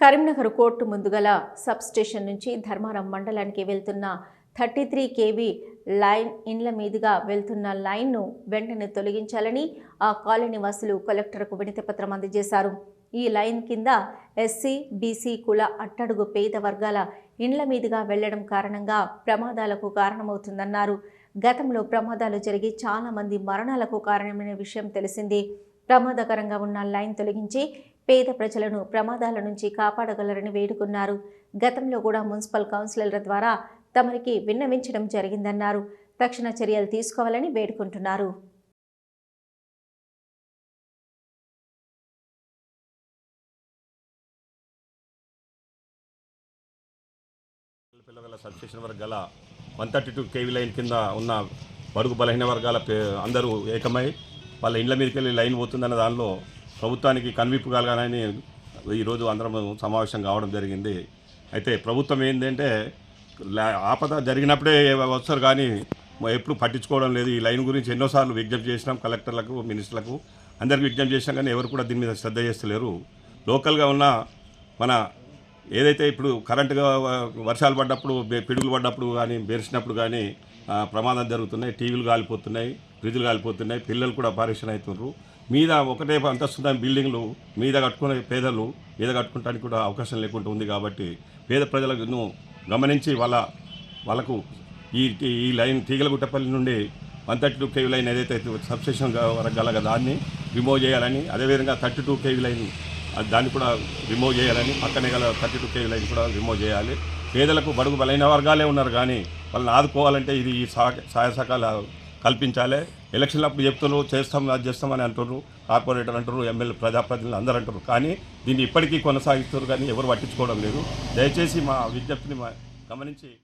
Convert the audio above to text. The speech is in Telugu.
కరీంనగర్ కోర్టు ముందుగల సబ్ స్టేషన్ నుంచి ధర్మారం మండలానికి వెళ్తున్న థర్టీ త్రీ కేవీ లైన్ ఇండ్ల మీదుగా వెళ్తున్న లైన్ను వెంటనే తొలగించాలని ఆ కాలనీ వాసులు కలెక్టర్కు వినతిపత్రం అందజేశారు. ఈ లైన్ కింద ఎస్సీ బీసీ కుల అట్టడుగు పేద వర్గాల ఇండ్ల మీదుగా వెళ్ళడం కారణంగా ప్రమాదాలకు కారణమవుతుందన్నారు. గతంలో ప్రమాదాలు జరిగి చాలామంది మరణాలకు కారణమైన విషయం తెలిసింది. ప్రమాదకరంగా ఉన్న లైన్ తొలగించి పేద ప్రజలను ప్రమాదాల నుంచి కాపాడగలరని వేడుకున్నారు. గతంలో కూడా మున్సిపల్ కౌన్సిలర్ల ద్వారా తమరికి విన్నవించడం జరిగిందన్నారు. తక్షణ చర్యలు తీసుకోవాలని వేడుకుంటున్నారు. పిల్లగల సబ్స్టేషన్ వరకు గల one thirty two KV line కింద ఉన్న బడుగు బలహీన వర్గాల పే అందరూ ఏకమై వాళ్ళ ఇండ్ల మీదకి వెళ్ళి లైన్ పోతుందన్న దానిలో ప్రభుత్వానికి కనువిప్పు కలగాలని ఈరోజు అందరం సమావేశం కావడం జరిగింది. అయితే ప్రభుత్వం ఏంటంటే లా- ఆపద జరిగినప్పుడే వస్తారు కానీ ఎప్పుడు పట్టించుకోవడం లేదు. ఈ లైన్ గురించి ఎన్నోసార్లు విజ్ఞప్తి చేసినాం కలెక్టర్లకు మినిస్టర్లకు. అందరికి విజ్ఞప్తి చేసినాం కానీ ఎవరు కూడా దీని మీద శ్రద్ధ చేస్తలేరు. లోకల్గా ఉన్న మన ఏదైతే ఇప్పుడు కరెంటుగా వర్షాలు పడ్డప్పుడు పిడుగులు పడ్డప్పుడు కానీ బెరిసినప్పుడు కానీ ప్రమాదం జరుగుతున్నాయి టీవీలు కాలిపోతున్నాయి ఫ్రిడ్జ్లు కాలిపోతున్నాయి. పిల్లలు కూడా పారేషన్ అవుతున్నారు మీద ఒకటే అంతస్తున్న బిల్డింగ్లు మీద కట్టుకునే పేదలు మీద కట్టుకోవడానికి కూడా అవకాశం లేకుండా ఉంది కాబట్టి పేద ప్రజలను గమనించి వాళ్ళ వాళ్ళకు ఈ ఈ లైన్ తీగలగుట్టపల్లి నుండి one thirty two KV line ఏదైతే సబ్స్టేషన్ వరకు గల దాన్ని రిమూవ్ చేయాలని అదేవిధంగా థర్టీ టూ కేవీ లైన్ దాన్ని కూడా రిమూవ్ చేయాలని పక్కనే గల థర్టీ టూ కేవీ లైన్ కూడా రిమూవ్ చేయాలి. పేదలకు బడుగు బలైన వర్గాలే ఉన్నారు కానీ వాళ్ళని ఆదుకోవాలంటే ఇది ఈ సహ- సహాయ సహకారాలు కల్పించాలి. ఎలక్షన్లు అప్పుడు చెప్తున్నారు చేస్తాం అది చేస్తామని అంటున్నారు. కార్పొరేటర్ అంటారు ఎమ్మెల్యే ప్రజాప్రతినిధులు అందరూ అంటారు కానీ దీన్ని ఇప్పటికీ కొనసాగిస్తారు కానీ ఎవరు పట్టించుకోవడం లేదు. దయచేసి మా విజ్ఞప్తిని మా- గమనించి